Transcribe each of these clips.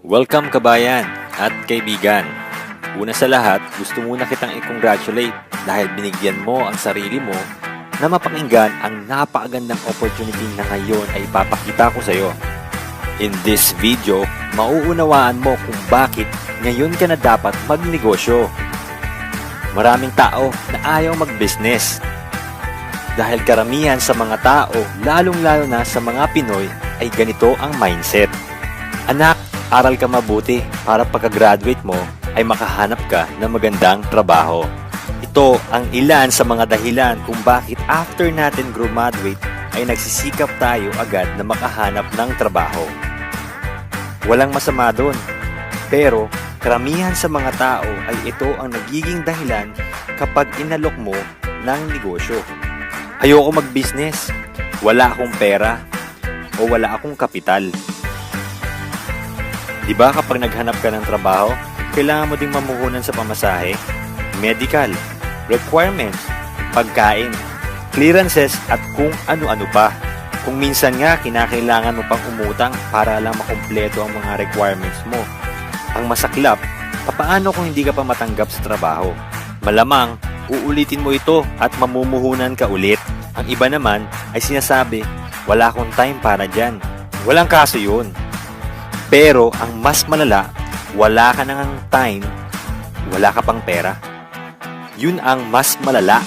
Welcome kabayan at kaibigan. Una sa lahat, gusto muna kitang i-congratulate dahil binigyan mo ang sarili mo na mapakinggan ang napakagandang opportunity na ngayon ay ipapakita ko sa iyo. In this video, mauunawaan mo kung bakit ngayon ka na dapat magnegosyo. Maraming tao na ayaw mag-business. Dahil karamihan sa mga tao, lalong-lalo na sa mga Pinoy, ay ganito ang mindset. Anak, aral ka mabuti para pagka-graduate mo ay makahanap ka ng magandang trabaho. Ito ang ilan sa mga dahilan kung bakit after natin graduate ay nagsisikap tayo agad na makahanap ng trabaho. Walang masama doon. Pero karamihan sa mga tao ay ito ang nagiging dahilan kapag inalok mo ng negosyo. Ayoko mag-business. Wala akong pera. O wala akong kapital. Di ba kapag naghanap ka ng trabaho, kailangan mo ding mamuhunan sa pamasahe, medical, requirements, pagkain, clearances at kung ano-ano pa. Kung minsan nga kinakailangan mo pang umutang para lang makumpleto ang mga requirements mo. Ang masaklap, papaano kung hindi ka pa matanggap sa trabaho? Malamang, uulitin mo ito at mamumuhunan ka ulit. Ang iba naman ay sinasabi, wala akong time para dyan. Walang kaso yun. Pero ang mas malala, wala ka nang time, wala ka pang pera. Yun ang mas malala.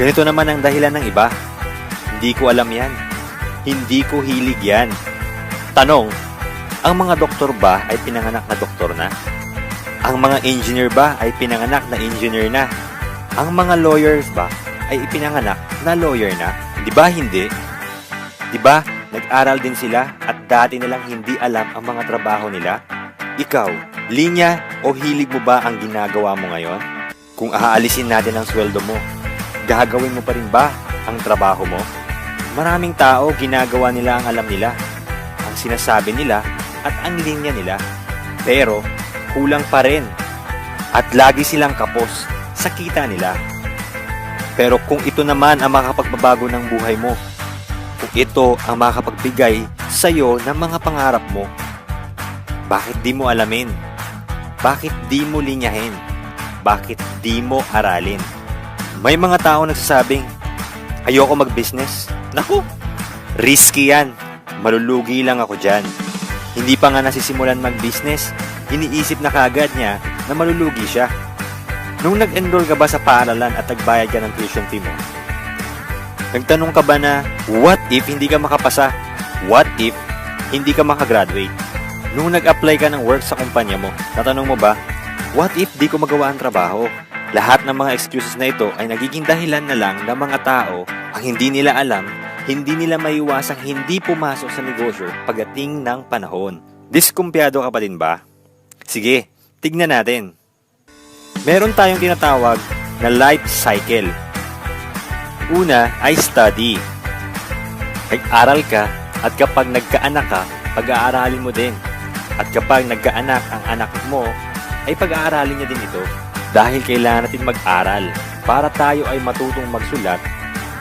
Ganito naman ang dahilan ng iba. Hindi ko alam yan. Hindi ko hilig yan. Tanong, ang mga doktor ba ay pinanganak na doktor na? Ang mga engineer ba ay pinanganak na engineer na? Ang mga lawyers ba ay ipinanganak na lawyer na? Di ba hindi? Di ba nag-aral din sila at dati nilang hindi alam ang mga trabaho nila? Ikaw, linya o hilig mo ba ang ginagawa mo ngayon? Kung aalisin natin ang sweldo mo, gagawin mo pa rin ba ang trabaho mo? Maraming tao ginagawa nila ang alam nila, ang sinasabi nila at ang linya nila. Pero kulang pa rin at lagi silang kapos sa kita nila. Pero kung ito naman ang makakapagbabago ng buhay mo, ito ang makakapagbigay sa iyo ng mga pangarap mo, bakit di mo alamin? Bakit di mo linyahin? Bakit di mo aralin? May mga tao nagsasabing, ayoko mag-business. Naku, risky yan. Malulugi lang ako dyan. Hindi pa nga nasisimulan mag-business, iniisip na kagad niya na malulugi siya. Nung nag-enroll ka ba sa paaralan at nagbayad ka ng tuition fee mo? Nagtanong ka ba na, what if hindi ka makapasa? What if hindi ka makagraduate? Nung nag-apply ka ng work sa kumpanya mo, natanong mo ba, what if di ko magawa ang trabaho? Lahat ng mga excuses na ito ay nagiging dahilan na lang ng mga tao ang hindi nila alam, hindi nila maiwasang hindi pumasok sa negosyo pagdating ng panahon. Diskumpiyado ka pa din ba? Sige, tignan natin. Meron tayong tinatawag na life cycle. Una ay study. Nag-aral ka at kapag nagkaanak ka, pag-aaralin mo din. At kapag nagkaanak ang anak mo, ay pag-aaralin niya din ito. Dahil kailangan natin mag-aral para tayo ay matutong magsulat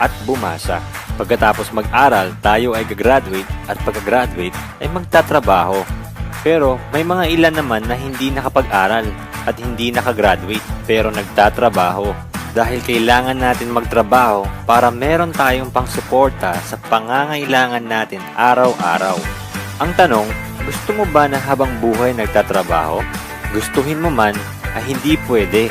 at bumasa. Pagkatapos mag-aral, tayo ay gagraduate at pagka-graduate ay magtatrabaho. Pero may mga ilan naman na hindi nakapag-aral at hindi nakagraduate pero nagtatrabaho dahil kailangan natin magtrabaho para meron tayong pangsuporta sa pangangailangan natin araw-araw. Ang tanong, gusto mo ba na habang buhay nagtatrabaho? Gustuhin mo man ay hindi pwede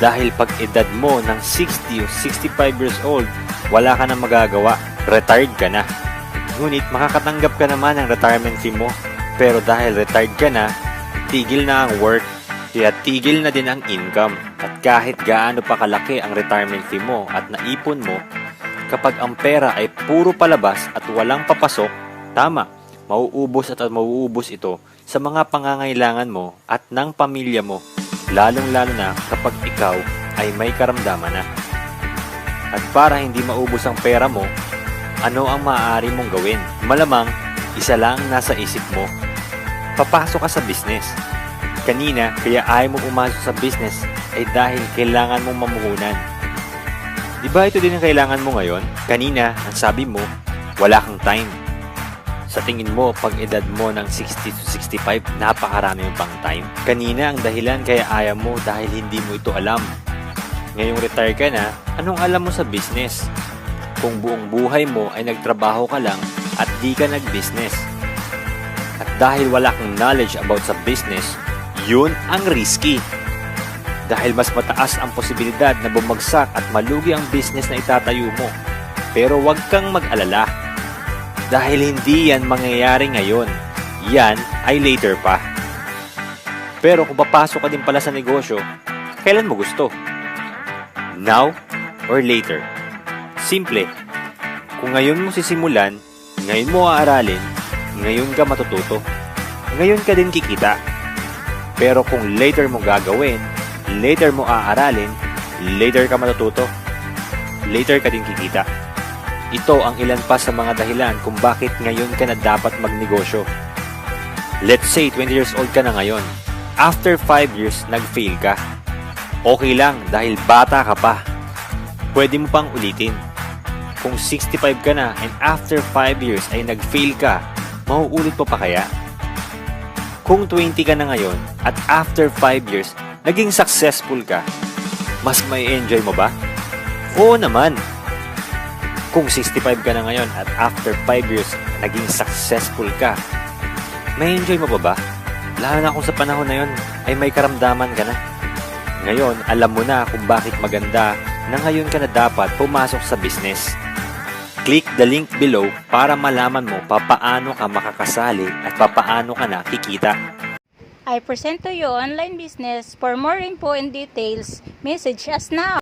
dahil pag edad mo ng 60 o 65 years old, wala ka na magagawa, retired ka na. Ngunit makakatanggap ka naman ng retirement fee mo, pero dahil retired ka na, tigil na ang work, kaya tigil na din ang income. At kahit gaano pa kalaki ang retirement fee mo at naipon mo, kapag ang pera ay puro palabas at walang papasok, tama, mauubos at mauubos ito sa mga pangangailangan mo at ng pamilya mo, lalong-lalo na kapag ikaw ay may karamdaman na. At para hindi maubos ang pera mo, ano ang maaari mong gawin? Malamang, isa lang ang nasa isip mo. Papasok ka sa business. Kanina, kaya ayaw mo pumasok sa business ay dahil kailangan mong mamuhunan. Di ba ito din ang kailangan mo ngayon? Kanina, ang sabi mo, wala kang time. Sa tingin mo, pag edad mo ng 60 to 65, napakarami mo pang time? Kanina ang dahilan kaya ayaw mo dahil hindi mo ito alam. Ngayong retire ka na, anong alam mo sa business? Kung buong buhay mo ay nagtrabaho ka lang at di ka nag-business. At dahil wala kang knowledge about sa business, yun ang risky. Dahil mas mataas ang posibilidad na bumagsak at malugi ang business na itatayo mo. Pero huwag kang mag-alala. Dahil hindi yan mangyayari ngayon. Yan ay later pa. Pero kung papasok ka din pala sa negosyo, kailan mo gusto? Now or later? Simple. Kung ngayon mo sisimulan, ngayon mo aaralin, ngayon ka matututo. Ngayon ka din kikita. Pero kung later mo gagawin, later mo aaralin, later ka matututo. Later ka din kikita. Ito ang ilan pa sa mga dahilan kung bakit ngayon ka na dapat magnegosyo. Let's say 20 years old ka na ngayon. After 5 years, nag-fail ka. Okay lang dahil bata ka pa. Pwede mo pang ulitin. Kung 65 ka na and after 5 years ay nag-fail ka, mauulit mo pa kaya? Kung 20 ka na ngayon at after 5 years, naging successful ka, mas may enjoy mo ba? Oo naman. Kung 65 ka na ngayon at after 5 years, naging successful ka, may enjoy mo ba ba? Lalo na kung sa panahon na yon ay may karamdaman ka na. Ngayon, alam mo na kung bakit maganda na ngayon ka na dapat pumasok sa business. Click the link below para malaman mo papaano ka makakasali at papaano ka na kikita. I present to you online business. For more info and details, message us now.